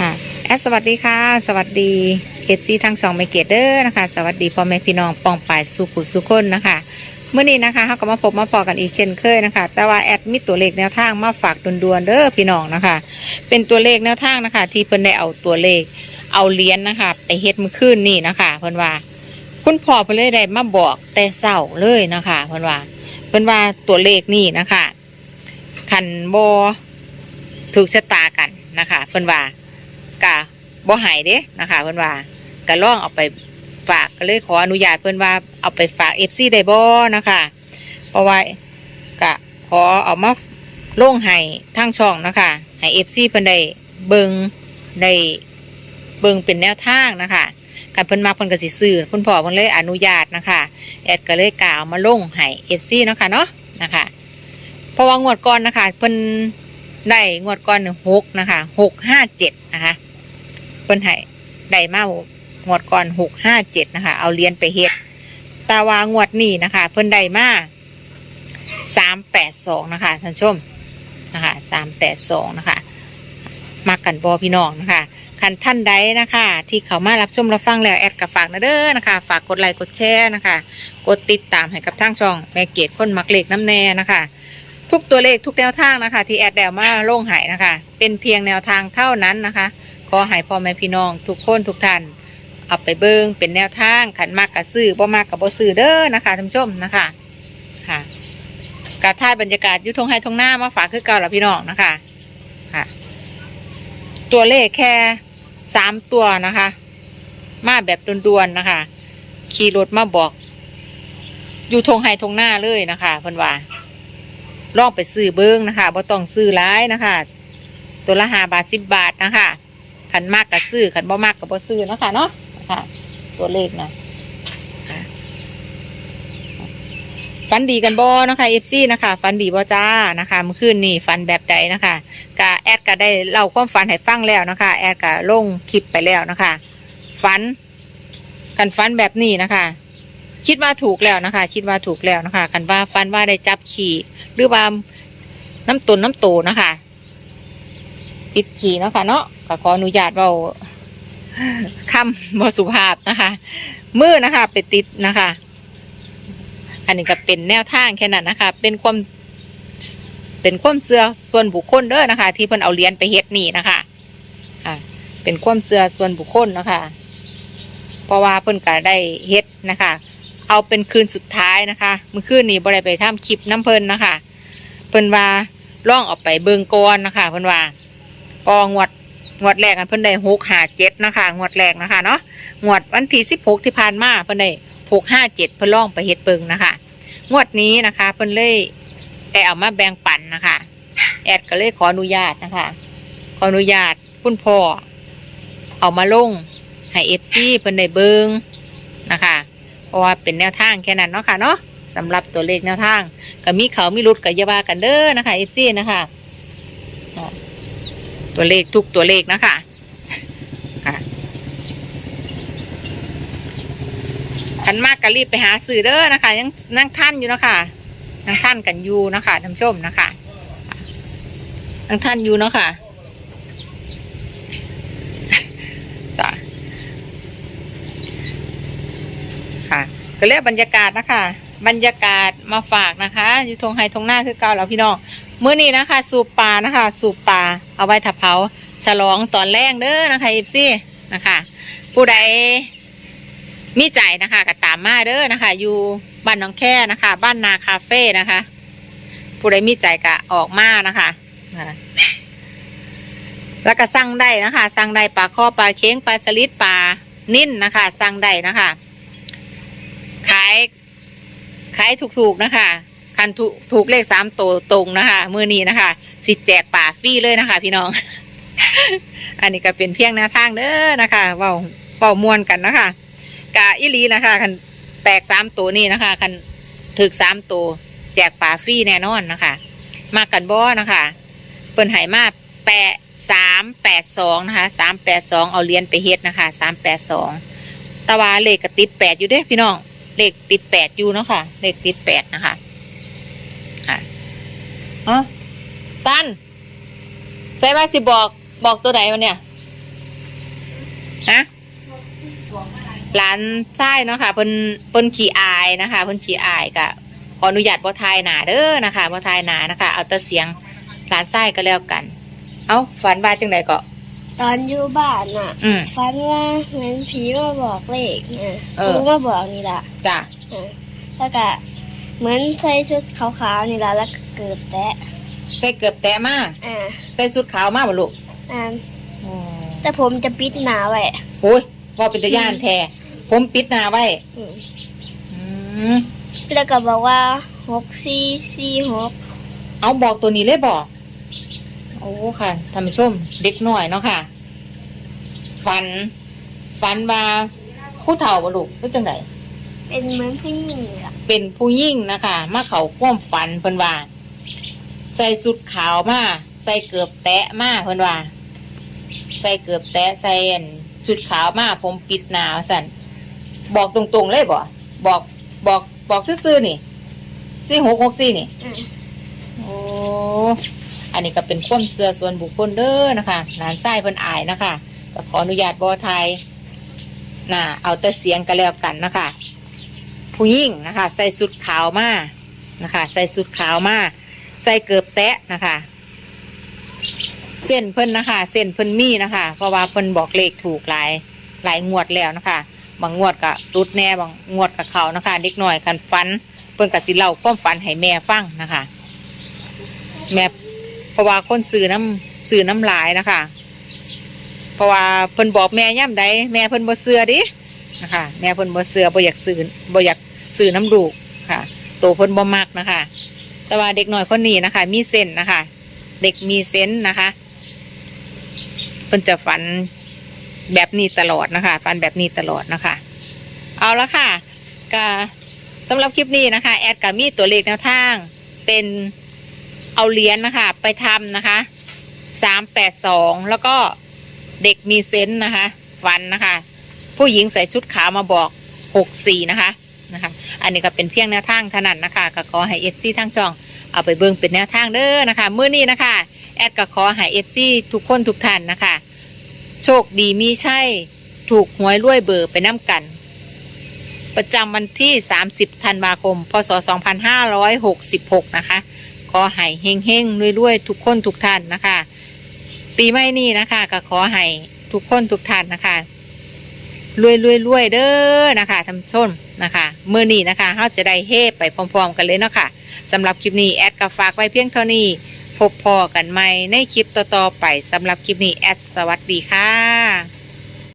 ค่ะแอดสวัสดีค่ะ สวัสดีเอฟซีทั้งสองไมเกตเดอร์นะคะ สวัสดีพ่อแม่พี่น้องปองปายสุขุสุคนนะคะเมื่อนี้นะคะเขาก็มาพบมาพอกันอีกเช่นเคยนะคะ แต่ว่าแอดมีตัวเลขแนวทางมาฝากด่วนๆเด้อพี่น้องนะคะ เป็นตัวเลขแนวทางนะคะ ที่เพิ่นได้เอาตัวเลข เอาเหรียญนะคะ ไปเฮ็ดมื่อคืนนี่นะคะเพิ่นว่า คุณพ่อเพิ่นเลยได้มาบอกแต่เศร้าเลยนะคะเพิ่นว่าเพิ่นว่าตัวเลขนี่นะคะคันบอถูกชะตากัน นะคะเพิ่นว่ากะบ่หายเด้นะคะเพิ่นว่ากะล่องเอาไปฝากก็เลยขออนุญาตเพิ่นว่าเอาไปฝาก FC ได้บ่นะคะเพราะว่ากะขอเอามาลงให้ทางช่องนะคะให้ FC เพิ่นได้เบิงได้เบิงเป็นแนวทางนะคะกันเพิ่นมักเพิ่นก็สิซื้อคุณพ่อเพิ่นเลยอนุญาตนะคะแอดก็เลยกล่าวมาลงให้ FC เนาะค่ะเนาะนะคะเพราะว่างวดก่อนนะคะเพิ่น ได้งวดก่อนหกนะคะหกห้าเจ็ดนะคะเพิ่นให้ได้มางวดก่อนหกห้าเจ็ดนะคะ เอาเรียนไปเฮ็ดตาวางวดนี้นะคะ เพิ่นได้มาสามแปดสองนะคะท่านชมนะคะสามแปดสองนะคะมากันบอพี่น้องนะคะคันท่านใดนะคะ ที่เขามารับชมรับฟังแล้วแอดกับฝากนะเด้อนะคะ ฝากกดไลค์กดแชร์นะคะ กดติดตามให้กับทางช่องแม่เกดคนมักเล็กน้ำแน่นะคะ ทุกตัวเลขทุกแนวทางนะคะ ที่แอดแดวมาโล่งหายนะคะ เป็นเพียงแนวทางเท่านั้นนะคะขอให้พ่อแม่พี่น้อง ทุกคนทุกท่านเอาไปเบิงเป็นแนวทางขันมากกับซื้อบ่มากกับบ่ซื้อเด้อนะคะท่านผู้ชมนะคะค่ะกาท่ายบรรยากาศยุทงไฮทงหน้ามาฝากคือเก่าแล้วพี่น้องนะคะค่ะ ตัวเลขแค่สามตัวนะคะ มาแบบด่วนๆนะคะ ขี่รถมาบอก อยู่ทงไฮทงหน้าเลยนะคะเพิ่นว่า ลองไปซื้อเบิ้งนะคะบ่ต้องซื้อร้ายนะคะ ตัวละห้าบาทสิบบาทนะคะขันมากก็ซื้อขันบ่มากก็บ่ซื้อนะคะเนาะนะคะตัวเลขนะฟันดีกันบ่นะคะเอฟซีนะคะฟันดีบ่จ้านะคะเมื่อคืนนี่ฟันแบบใดนะคะกแอดก็ได้เล่าความฝันให้ฟังแล้วนะคะ แอดก็ลงคลิปไปแล้วนะคะฝันกันฟันแบบนี้นะคะ คิดว่าถูกแล้วนะคะ คิดว่าถูกแล้วนะคะคันว่าฟันว่าได้จับขี่ หรือว่าน้ำตนน้ำโตนะคะติดขี่เนาะค่ะเนาะก็ขออนุญาตเราคำบสุภาพนะคะมือนะคะ ไปติดนะคะ อันนี้ก็เป็นแนวทางแค่นั้นนะคะ เป็นความเป็นความเสือส่วนบุคคลเด้อนะคะ ที่เพิ่นเอาเรียญไปเฮ็ดนี่นะคะอ่าเป็นความเสือส่วนบุคคลนะคะ เพราะว่าเพิ่นก็ได้เฮ็ดนะคะ เอาเป็นคืนสุดท้ายนะคะเมื่อคืนนี้บ่ได้ไปทำคลิปน้ำเพลินนะคะเพิ่นว่าล่องออกไปเบิงกอนนะคะเพิ่นว่าปองวดงวดแรกกันเพิ่นได้หกห้าเจ็ดนะคะงวดแรกนะคะเนาะงวดวันที่สิบหกที่ผ่านมาเพิ่นได้หกห้าเจ็ดเพิ่นล่องไปเฮ็ดเบิงนะคะ งวดนี้นะคะ เพิ่นเลยได้เอามาแบ่งปันนะคะ แอดก็เลยขออนุญาตนะคะ ขออนุญาตคุณพ่อเอามาลงให้เอฟซีเพิ่นได้เบิงนะคะ เพราะว่าเป็นแนวทางแค่นั้นเนาะค่ะเนาะสำหรับตัวเลขแนวทางก็มีเขามีรุดกับยาบากันเด้อนะคะเอฟซีนะคะตัวเลขทุกตัวเลขนะคะค่ะขันมากก็รีบไปหาสื่อเด้อนะคะ ยังนั่งท่านอยู่เนาะคะนั่งท่านกันอยู่นะคะท่านชมนะคะนั่งท่านอยู่เนาะ ค่ะ ก็เรียกบรรยากาศนะคะ บรรยากาศมาฝากนะคะ อยู่ทงไฮทงหน้าคือเก่าแล้วพี่น้องเมื้อนี้นะคะ สูบปลานะคะ สูบปลาเอาไว้ถับเผาฉลองตอนแรกเด้อนะคะเอฟซีนะคะ ผู้ใดมีใจนะคะก็ตามมาเด้อนะคะ อยู่บ้านน้องแค่นะคะ บ้านนาคาเฟ่นะคะ ผู้ใดมีใจก็ออกมานะคะนะคะแล้วก็สั่งได้นะคะสั่งได้ปลาข้อปลาเค้งปลาสลิดปลานิ่นนะคะสั่งได้นะคะ ขาย ขายถูกๆนะคะคันถูกถูกเลขสามตัวตรงนะคะมือนี้นะคะ สิแจกป่าฟรีเลยนะคะ พี่น้อง อันนี้ก็เป็นเพียงแนวทางเด้อนะคะเว้าเว้ามวนกันนะคะกะอิลีนะคะคันแตกสามตัวนี่นะคะคันถึกสามตัวแจกป่าฟรีแน่นอนนะคะ มากันบ่นะคะเปิ้นใหมาแปดสามแปดสองนะคะสามแปดสองเอาเหรียญไปเฮ็ดนะคะสามแปดสองตะวาเลขก็ติดแปดอยู่เด้พี่น้อง เลขติดแปดอยู่เนาะค่ะเลขติดแปดนะคะค่ะอ๋อตันใส่ว่าสิบอกบอกตัวไหนมันเนี่ยฮะหลานชายเนาะค่ะเพิ่นเพิ่นขี่อายนะคะเพิ่นขี่อายกะขออนุญาตบ่ทายหนาเด้อนะคะบ่ทายหนานะคะ เอาแต่เสียงหลานชายก็แล้วกัน เอาฝันว่าจังไดก็ ตอนอยู่บ้านน่ะอืม ฝันว่าเหมือนผีมาบอกเลขนะเออผีมาบอกนี่ล่ะจ้ะเออแล้วก็เหมือนใส่ชุดขาวๆนี่ล่ะแล้วก็เกิดแตะใส่เกือบแตะมาอ่าใส่สุดขาวมาบ่ลูกอ่าอืมแต่ผมจะปิดหนาไว้โอ้ยว่าเป็นตะย่านแท้ผมปิดหน้าไว้ อืมอืมแล้วก็บอกว่าหกสี่สี่หกเอาบอกตัวนี้เลยบอก โอ้ค่ะท่านผู้ชมเด็กน้อยเนาะค่ะ ฝัน ฝันว่าผู้เฒ่าบ่ลูกหรือจังไดเป็นเหมือนผู้หญิงนี่ล่ะเป็นผู้ยิ่งนะคะมาเขาความฝันเพิ่นว่า ใส่สุดขาวมาใส่เกือบแตะมาเพิ่นว่า ใส่เกือบแตะใส่อันชุดขาวมาผมปิดหนาวสั่นบอกตรงๆเลยบ่บอกบอกบอกซื่อๆนี่สี่หกหกสี่นี่อ่าโอ้ อันนี้ก็เป็นความเสื่อส่วนบุคคลเด้อนะคะหลานไส้เพิ่นอายนะคะก็ขออนุญาตบอไทยน่ะเอาแต่เสียงก็แล้วกันนะคะ ผู้หญิงนะคะ ใส่สุดขาวมานะคะ ใส่สุดขาวมาใส่เกือบแตะนะคะ เส้นเพิ่นนะคะ เส้นเพิ่นมีนะคะ เพราะว่าเพิ่นบอกเลขถูกหลายหลายงวดแล้วนะคะ บางงวดก็รุดแน่บางงวดกับเขานะคะเด็กหน่อยกันฟันเพิ่นก็สิเล่าความฝันให้แม่ฟังนะคะ แม่ เพราะว่าคนสื่อน้ำสื่อน้ำลายนะคะ เพราะว่าเพิ่นบอกแม่ย่ำใดแม่เพิ่นบ่เสือดินะคะแม่เพิ่นบ่เสือบ่อยากสื่อบ่อยากสื่อน้ำลูกค่ะโตเพิ่นบ่มักนะคะ แต่ว่าเด็กหน้อยคนนี้นะคะ มีเส้นนะคะ เด็กมีเซนส์นะคะเพิ่นจะฝันแบบนี้ตลอดนะคะฝันแบบนี้ตลอดนะคะ เอาละค่ะก็สำหรับคลิปนี้นะคะ แอดกับมีตัวเลขแนวทางเป็น เอาเหรียญนะคะ ไปทำนะคะสามแปดสองแล้วก็เด็กมีเซนส์นะคะ ฟันนะคะ ผู้หญิงใส่ชุดขาวมาบอกหกสี่นะคะนะคะ อันนี้ก็เป็นเพียงแนวทางเท่านั้นนะคะก็ขอให้เอฟซีทั้งจองเอาไปเบิ่งเป็นแนวทางเด้อนะคะมื้อนี้นะคะ แอดก็ขอให้เอฟซีทุกคนทุกท่านนะคะ โชคดีมีใช่ถูกหวยรวยเบอร์ไปน้ำกัน ประจำวันที่ 30 ธันวาคม พศ 2566 นะคะ ขอให้เฮงเฮงรวยรวยๆทุกคนทุกท่านนะคะ ปีใหม่นี้นะคะก็ขอให้ทุกคนทุกท่านนะคะรวยรวยรวยเด้อนะคะท่านชมนะคะเมื่อนี้นะคะเราจะได้เฮไปพร้อมๆกันเลยเนาะค่ะสำหรับคลิปนี้แอดก็ฝากไว้เพียงเท่านี้ พบพอกันใหม่ในคลิปต่อๆไปสำหรับคลิปนี้แอดสวัสดีค่ะ